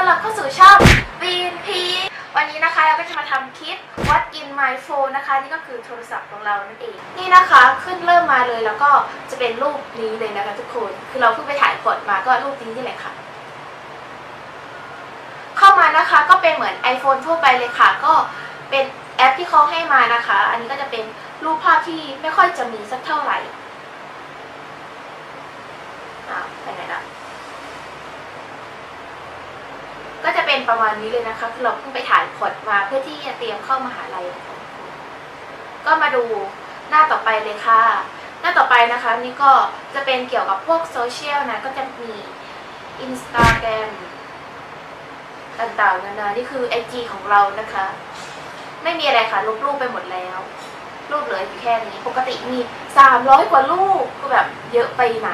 ต้อนรับเข้าสู่ช่อง BNP วันนี้นะคะเราก็จะมาทำคลิป What in my phone นะคะ นี่ก็คือโทรศัพท์ของเรานั่นเอง นี่นะคะขึ้นเริ่มมาเลยแล้วก็จะเป็นรูปนี้เลยนะคะทุกคน คือเราเพิ่งไปถ่ายกดมาก็รูปนี้นี่แหละค่ะ เข้ามานะคะก็เป็นเหมือน iPhone ทั่วไปเลยค่ะ ก็เป็นแอปที่เขาให้มานะคะ อันนี้ก็จะเป็นรูปภาพที่ไม่ค่อยจะมีสักเท่าไหร่อ้าวไปไหนละ ก็จะเป็นประมาณนี้เลยนะคะคือเราเพิ่งไปถ่ายพอร์ตมาเพื่อที่จะเตรียมเข้ามหาลัยก็มาดูหน้าต่อไปเลยค่ะ หน้าต่อไปนะคะนี่ก็จะเป็นเกี่ยวกับพวกโซเชียลนะก็จะมี Instagram ต่างๆนานานี่คือ IG ของเรานะคะ ไม่มีอะไรค่ะลบรูปไปหมดแล้ว รูปเหลืออยู่แค่นี้ ปกติมี300กว่ารูปก็แบบเยอะไปไหน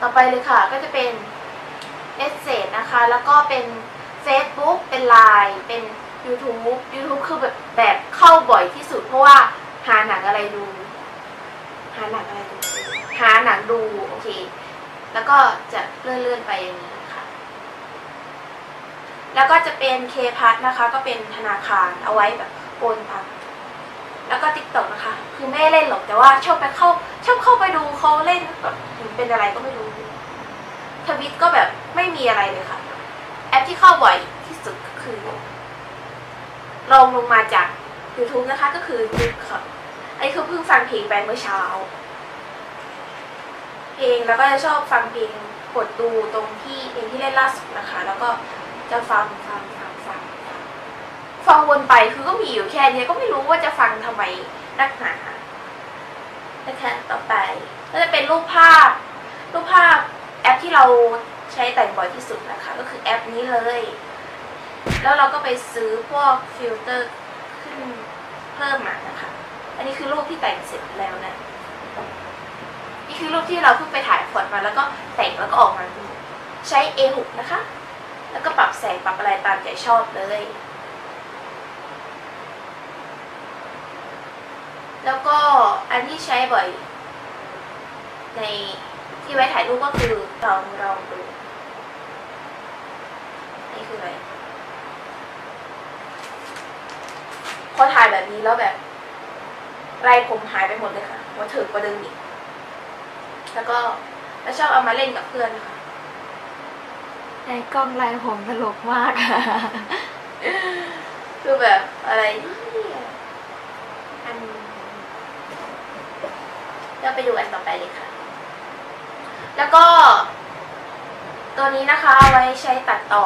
ต่อไปเลยค่ะก็จะเป็น นะคะ แล้วก็เป็น Facebook เป็น Line เป็น YouTube YouTube คือแบบแบบเข้าบ่อยที่สุดเพราะว่าหาหนังอะไรดู หาหนังอะไรดู หาหนังดู โอเค แล้วก็จะเลื่อนๆไปอย่างนี้ค่ะ แล้วก็จะเป็น K พัทนะคะ ก็เป็นธนาคารเอาไว้แบบโอนตังค์แล้วก็ TikTok นะคะ คือไม่เล่นหรอกแต่ว่าชอบไปเข้าชอบเข้าไปดูเขาเล่นแบบเป็นอะไรก็ไม่รู้ ทวิตก็แบบไม่มีอะไรเลยค่ะ แอปที่เข้าบ่อยที่สุดก็คือลองลงมาจาก YouTube นะคะก็คือยุคค่ะไอ้คือเพิ่งฟังเพลงไปเมื่อเช้า เพลงแล้วก็จะชอบฟังเพลงกดดูตรงที่เพลงที่เล่นล่าสุดนะคะ แล้วก็จะฟังฟังฟังฟังฟังวนไปคือก็มีอยู่แค่นี้ก็ไม่รู้ว่าจะฟังทำไมนักหนานะคะต่อไปก็จะเป็นรูปภาพ รูปภาพ ที่เราใช้แต่งบ่อยที่สุดนะคะ ก็คือแอปนี้เลย แล้วเราก็ไปซื้อพวกฟิลเตอร์ขึ้นเพิ่มมานะคะ อันนี้คือรูปที่แต่งเสร็จแล้วนะ นี่คือรูปที่เราเพิ่งไปถ่ายพอร์ตมาแล้วก็แต่งแล้วก็ออกมาใช้ A6 นะคะ แล้วก็ปรับแสงปรับอะไรตามใจชอบเลย แล้วก็อันที่ใช้บ่อยใน ที่ไว้ถ่ายรูปก็คือลองลองดู นี่คืออะไรพอถ่ายแบบนี้แล้วแบบลายผมหายไปหมดเลยค่ะว่าถึกกว่าเดิมอีก แล้วก็แล้วชอบเอามาเล่นกับเพื่อนค่ะในกล้องลายผมตลกมากค่ะ คือแบบอะไรเนี่ยอันเราไปดูอันต่อไปเลยค่ะ แล้วก็ ตัวนี้นะคะเอาไว้ใช้ตัดต่อ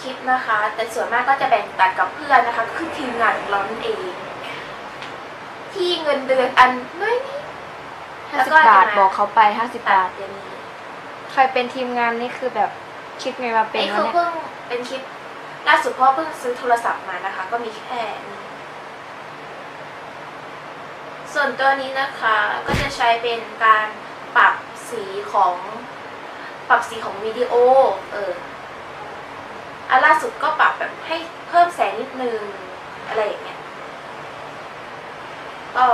คลิปนะคะ แต่ส่วนมากก็จะแบ่งตัดกับเพื่อนนะคะก็คือทีมงานของเรานั่นเอง ที่เงินเดือนอันน้อยนิดห้าสิบบาทบอกเขาไปห้าสิบบาท เดี๋ยวนี้ใครเป็นทีมงานนี่คือแบบคิดไงมาเป็นนี่วะคือเนี่ยเพิ่งเป็นคลิปล่าสุดเพราะเพิ่งซื้อโทรศัพท์มานะคะ ก็มีแค่นี้ส่วนตัวนี้นะคะก็จะใช้เป็นการปรับสี ของปรับสีของวิดีโอ เอออันล่าสุดก็ปรับแบบให้เพิ่มแสงนิดนึง อะไรอย่างเงี้ย ก็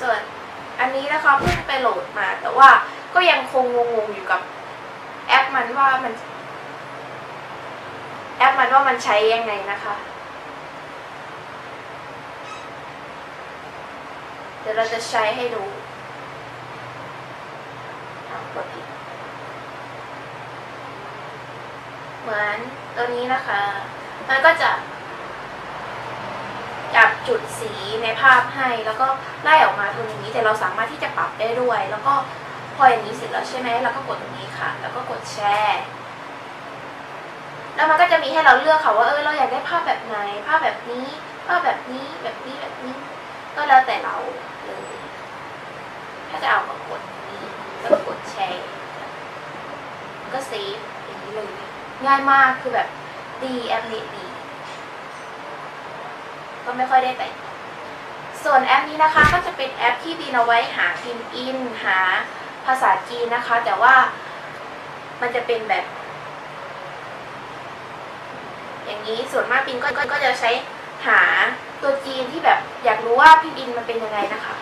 ส่วนอันนี้นะคะเพิ่งไปโหลดมา แต่ว่าก็ยังคงงงๆอยู่กับแอปมันว่ามัน แอปมันว่ามันใช้ยังไงนะคะ เดี๋ยวเราจะใช้ให้ดูอ้ กดผิเหมือนตัวนี้นะคะ มันก็จะจับจุดสีในภาพให้แล้วก็ไล่ออกมาตรงนี้แต่เราสามารถที่จะปรับได้ด้วย แล้วก็พออย่างนี้เสร็จแล้วใช่ไหมเราก็กดตรงนี้ค่ะ แล้วก็กดแชร์แล้วมันก็จะมีให้เราเลือกค่ะว่าเออเราอยากได้ภาพแบบไหน ภาพแบบนี้ ภาพแบบนี้แบบนี้แบบนี้ ก็แล้วแต่เราเลยถ้าจะเอาก็กดนี้แล้ ก็กดแชร์ก็เซฟอย่างนี้เลยง่ายมากคือแบบดีแอปนี้ดีก็ไม่ค่อยได้แต่งส่วนแอปนี้นะคะก็จะเป็นแอปที่บินเอาไว้หาพิมพ์อินหาภาษาจีนนะคะ แต่ว่ามันจะเป็นแบบ อย่างนี้ส่วนมากปินก็ก็จะใช้หาตัวจีนที่แบบอยากรู้ว่าพิมพ์อินมันเป็นยังไงนะคะ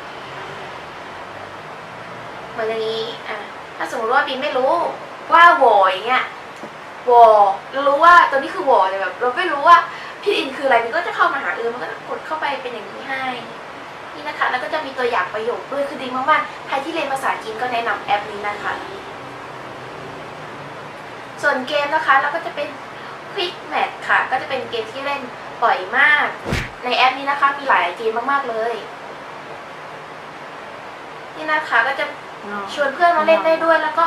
มือนอย่างนี้อะถ้าสมมติว่าบินไม่รู้ว่าโวอย่างเงี้ยโวเรารู้ว่าตัวนี้คือโหวแต่แบบเราไม่รู้ว่าพิดอินคืออะไรมันก็จะเข้ามาหาเออมันก็จะกดเข้าไปเป็นอย่างนี้ให้นี่นะคะ แล้วก็จะมีตัวอย่างประโยคด้วยคือดีมากๆใครที่เรียนภาษาจีนก็แนะนำแอปนี้นะคะ ส่วนเกมนะคะเราก็จะเป็น Quick Match ค่ะ ก็จะเป็นเกมที่เล่นบ่อยมาก ในแอปนี้นะคะมีหลายเกมมากๆเลย นี่นะคะก็จะ ชวนเพื่อนมาเล่นได้ด้วย แล้วก็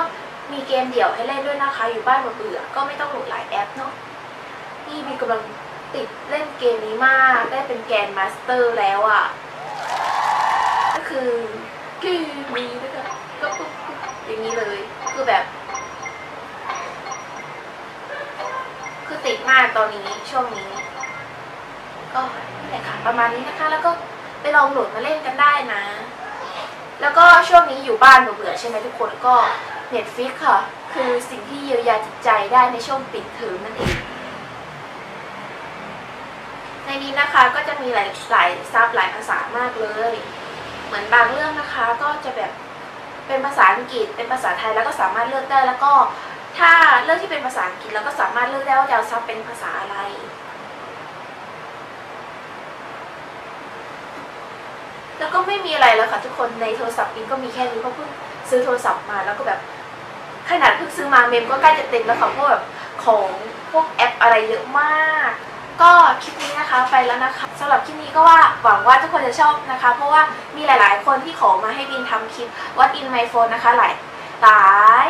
มีเกมเดี่ยวให้เล่นด้วยนะคะ อยู่บ้านเบื่อก็ไม่ต้องโหลดหลายแอปเนาะนี่มีกำลังติดเล่นเกมนี้มาก ได้เป็นแกนมาสเตอร์แล้วอะ่ะ ก็คือเกมนี้นะคะก็ปุ๊บอย่างนี้เลย คือแบบ คือติดมากตอนนี้ช่วงนี้ ก็นี่แหละค่ะประมาณนี้นะคะ แล้วก็ไปลองโหลดมาเล่นกันได้นะ แล้วก็ช่วงนี้อยู่บ้านเบื่อๆใช่ไหมทุกคนก็ Netflix ค่ะ คือสิ่งที่เยียวยาจิตใจได้ในช่วงปิดเทอมนั่นเอง ในนี้นะคะก็จะมีหลายหลายซับหลายภาษามากเลย เหมือนบางเรื่องนะคะก็จะแบบเป็นภาษาอังกฤษเป็นภาษาไทยแล้วก็สามารถเลือกได้แล้วก็ถ้าเลือกที่เป็นภาษาอังกฤษเราก็สามารถเลือกได้ว่าจะซับเป็นภาษาอะไร แล้วก็ไม่มีอะไรแล้วค่ะทุกคนในโทรศัพท์ปินก็มีแค่นี้เพราะเพิ่งซื้อโทรศัพท์มาแล้วก็แบบขนาดเพิ่งซื้อมาเมมก็ใกล้จะเต็มแล้วค่ะเพราะแบบของพวกแอปอะไรเยอะมาก ก็คลิปนี้นะคะไปแล้วนะคะสำหรับคลิปนี้ก็ว่าหวังว่าทุกคนจะชอบนะคะ เพราะว่ามีหลาย ๆ คนที่ขอมาให้บินทำคลิป What in my phone นะคะหลายหลาย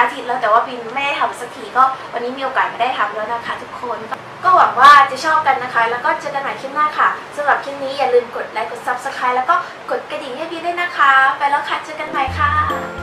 อาทิตย์แล้วแต่ว่าบินไม่ได้ทำสักทีก็วันนี้มีโอกาสไม่ได้ทำแล้วนะคะทุกคน ก็หวังว่าจะชอบกันนะคะ แล้วก็เจอกันใหม่คลิปหน้าค่ะสำหรับคลิปนี้อย่าลืมกดไลค์กดซับสไคร b e แล้วก็กดกระดิ่งให้พี่ด้วยนะคะ ไปแล้วค่ะเจอกันใหม่ค่ะ